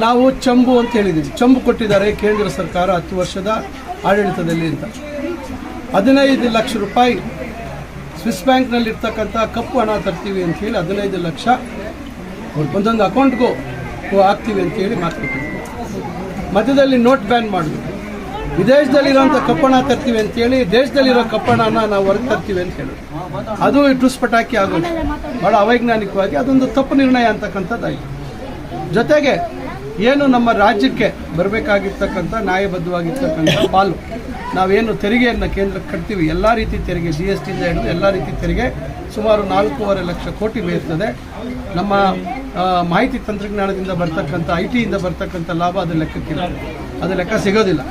ನಾವು ಚಂಬು ಅಂತ ಹೇಳಿದ್ದೀವಿ. ಚಂಬು ಕೊಟ್ಟಿದ್ದಾರೆ ಕೇಂದ್ರ ಸರ್ಕಾರ ಹತ್ತು ವರ್ಷದ ಆಡಳಿತದಲ್ಲಿ ಅಂತ. ಹದಿನೈದು ಲಕ್ಷ ರೂಪಾಯಿ ಸ್ವಿಸ್ ಬ್ಯಾಂಕ್ನಲ್ಲಿರ್ತಕ್ಕಂಥ ಕಪ್ಪು ಹಣ ತರ್ತೀವಿ ಅಂತ ಹೇಳಿ ಹದಿನೈದು ಲಕ್ಷ ಒಂದೊಂದು ಅಕೌಂಟ್ಗೂ ಹಾಕ್ತೀವಿ ಅಂತ ಹೇಳಿ ಮಾತುಕೊಟ್ಟಿದ್ವಿ ಮಧ್ಯದಲ್ಲಿ ನೋಟ್ ಬ್ಯಾನ್ ಮಾಡಿದ್ವಿ ವಿದೇಶದಲ್ಲಿರೋಂಥ ಕಪ್ಪಣ ತರ್ತೀವಿ ಅಂತೇಳಿ ದೇಶದಲ್ಲಿರೋ ಕಪ್ಪಣನ ನಾವು ಹೊರಗೆ ತರ್ತೀವಿ ಅಂತ ಹೇಳಿ. ಅದು ಟುಸ್ ಪಟಾಕಿ ಆಗೋದು. ಭಾಳ ಅವೈಜ್ಞಾನಿಕವಾಗಿ ಅದೊಂದು ತಪ್ಪು ನಿರ್ಣಯ ಅಂತಕ್ಕಂಥದ್ದಾಯಿತು. ಜೊತೆಗೆ ಏನು ನಮ್ಮ ರಾಜ್ಯಕ್ಕೆ ಬರಬೇಕಾಗಿರ್ತಕ್ಕಂಥ ನ್ಯಾಯಬದ್ಧವಾಗಿರ್ತಕ್ಕಂಥ ಪಾಲು. ನಾವೇನು ತೆರಿಗೆಯನ್ನು ಕೇಂದ್ರಕ್ಕೆ ಕಟ್ತೀವಿ, ಎಲ್ಲ ರೀತಿ ತೆರಿಗೆ ಜಿ ಎಸ್ ಟಿಯಿಂದ ಹಿಡಿದು ಎಲ್ಲ ರೀತಿ ತೆರಿಗೆ ಸುಮಾರು ನಾಲ್ಕೂವರೆ ಲಕ್ಷ ಕೋಟಿ ಬೀರ್ತದೆ ನಮ್ಮ ಮಾಹಿತಿ ತಂತ್ರಜ್ಞಾನದಿಂದ ಬರ್ತಕ್ಕಂಥ ಐ ಟಿಯಿಂದ ಬರ್ತಕ್ಕಂಥ ಲಾಭ ಅದು ಲೆಕ್ಕಕ್ಕಿಲ್ಲ ಅದು ಲೆಕ್ಕ ಸಿಗೋದಿಲ್ಲ.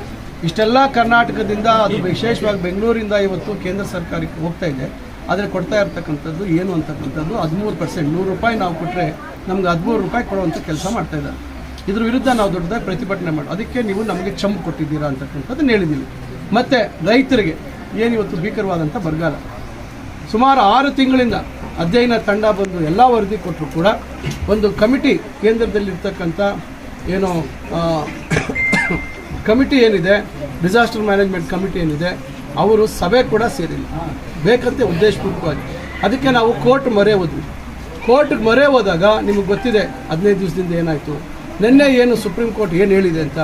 ಇಷ್ಟೆಲ್ಲ ಕರ್ನಾಟಕದಿಂದ, ಅದು ವಿಶೇಷವಾಗಿ ಬೆಂಗಳೂರಿಂದ ಇವತ್ತು ಕೇಂದ್ರ ಸರ್ಕಾರಕ್ಕೆ ಹೋಗ್ತಾ ಇದೆ. ಆದರೆ ಕೊಡ್ತಾ ಇರ್ತಕ್ಕಂಥದ್ದು ಏನು ಅಂತಕ್ಕಂಥದ್ದು ಹದಿಮೂರು ಪರ್ಸೆಂಟ್ ನೂರು ರೂಪಾಯಿ ನಾವು ಕೊಟ್ಟರೆ ನಮ್ಗೆ ಹದಿಮೂರು ರೂಪಾಯಿ ಕೊಡುವಂಥ ಕೆಲಸ ಮಾಡ್ತಾ ಇದ್ದಾರೆ. ಇದ್ರ ವಿರುದ್ಧ ನಾವು ದೊಡ್ಡದಾಗಿ ಪ್ರತಿಭಟನೆ ಮಾಡಿ. ಅದಕ್ಕೆ ನೀವು ನಮಗೆ ಚಂಬು ಕೊಟ್ಟಿದ್ದೀರಾ ಅಂತಕ್ಕಂಥದ್ದನ್ನ ಹೇಳಿದ್ದೀನಿ. ಮತ್ತು ರೈತರಿಗೆ ಏನು ಇವತ್ತು ಭೀಕರವಾದಂಥ ಬರಗಾಲ? ಸುಮಾರು ಆರು ತಿಂಗಳಿಂದ ಅಧ್ಯಯನ ತಂಡ ಬಂದು ಎಲ್ಲ ವರದಿ ಕೊಟ್ಟರು ಕೂಡ ಒಂದು ಕಮಿಟಿ ಕೇಂದ್ರದಲ್ಲಿರ್ತಕ್ಕಂಥ ಏನು ಕಮಿಟಿ ಏನಿದೆ, ಡಿಸಾಸ್ಟರ್ ಮ್ಯಾನೇಜ್ಮೆಂಟ್ ಕಮಿಟಿ ಏನಿದೆ, ಅವರು ಸಭೆ ಕೂಡ ಸೇರಿಲ್ಲ. ಬೇಕಂತೆ ಉದ್ದೇಶಪೂರ್ವಕವಾಗಿ. ಅದಕ್ಕೆ ನಾವು ಕೋರ್ಟ್ ಮೊರೆ ಹೋದ್ವಿ ಕೋರ್ಟ್ಗೆ ಮೊರೆ ಹೋದಾಗ ನಿಮಗೆ ಗೊತ್ತಿದೆ, ಹದಿನೈದು ದಿವಸದಿಂದ ಏನಾಯಿತು? ನಿನ್ನೆ ಏನು ಸುಪ್ರೀಂ ಕೋರ್ಟ್ ಏನು ಹೇಳಿದೆ ಅಂತ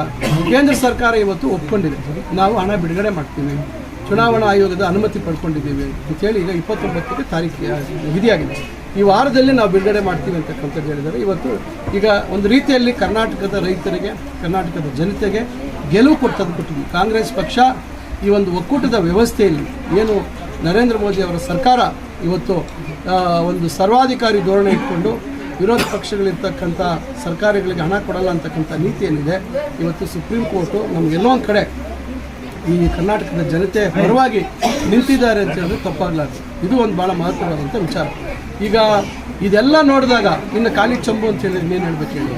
ಕೇಂದ್ರ ಸರ್ಕಾರ ಇವತ್ತು ಒಪ್ಕೊಂಡಿದೆ. ನಾವು ಹಣ ಬಿಡುಗಡೆ ಮಾಡ್ತೀವಿ. ಚುನಾವಣಾ ಆಯೋಗದ ಅನುಮತಿ ಪಡ್ಕೊಂಡಿದ್ದೀವಿ ಅಂತೇಳಿ ಈಗ ಇಪ್ಪತ್ತೊಂಬತ್ತಕ್ಕೆ ತಾರೀಕು ವಿಧಿಯಾಗಿದೆ. ಈ ವಾರದಲ್ಲಿ ನಾವು ಬಿಡುಗಡೆ ಮಾಡ್ತೀವಿ ಅಂತಕ್ಕಂಥದ್ದು ಹೇಳಿದ್ದಾರೆ. ಇವತ್ತು ಈಗ ಒಂದು ರೀತಿಯಲ್ಲಿ ಕರ್ನಾಟಕದ ರೈತರಿಗೆ, ಕರ್ನಾಟಕದ ಜನತೆಗೆ ಗೆಲುವು ಕೊಟ್ಟದ್ದು ಕೊಟ್ಟಿದ್ವಿ ಕಾಂಗ್ರೆಸ್ ಪಕ್ಷ ಈ ಒಂದು ಒಕ್ಕೂಟದ ವ್ಯವಸ್ಥೆಯಲ್ಲಿ ಏನು ನರೇಂದ್ರ ಮೋದಿ ಅವರ ಸರ್ಕಾರ ಇವತ್ತು ಒಂದು ಸರ್ವಾಧಿಕಾರಿ ಧೋರಣೆ ಇಟ್ಕೊಂಡು ವಿರೋಧ ಪಕ್ಷಗಳಿರ್ತಕ್ಕಂಥ ಸರ್ಕಾರಗಳಿಗೆ ಹಣ ಕೊಡಲ್ಲ ಅಂತಕ್ಕಂಥ ನೀತಿ ಏನಿದೆ, ಇವತ್ತು ಸುಪ್ರೀಂ ಕೋರ್ಟು ನಮಗೆಲ್ಲೋ ಒಂದು ಕಡೆ ಈ ಕರ್ನಾಟಕದ ಜನತೆ ಪರವಾಗಿ ನಿಂತಿದ್ದಾರೆ ಅಂತ ಹೇಳಿದ್ರೆ ತಪ್ಪಾಗಲಾರದು. ಇದು ಒಂದು ಭಾಳ ಮಹತ್ವವಾದಂಥ ವಿಚಾರ. ಈಗ ಇದೆಲ್ಲ ನೋಡಿದಾಗ ಇನ್ನು ಖಾಲಿ ಚಂಬು ಅಂತ ಹೇಳಿದ್ರೆ ಏನು ಹೇಳ್ಬೇಕು ಹೇಳಿ?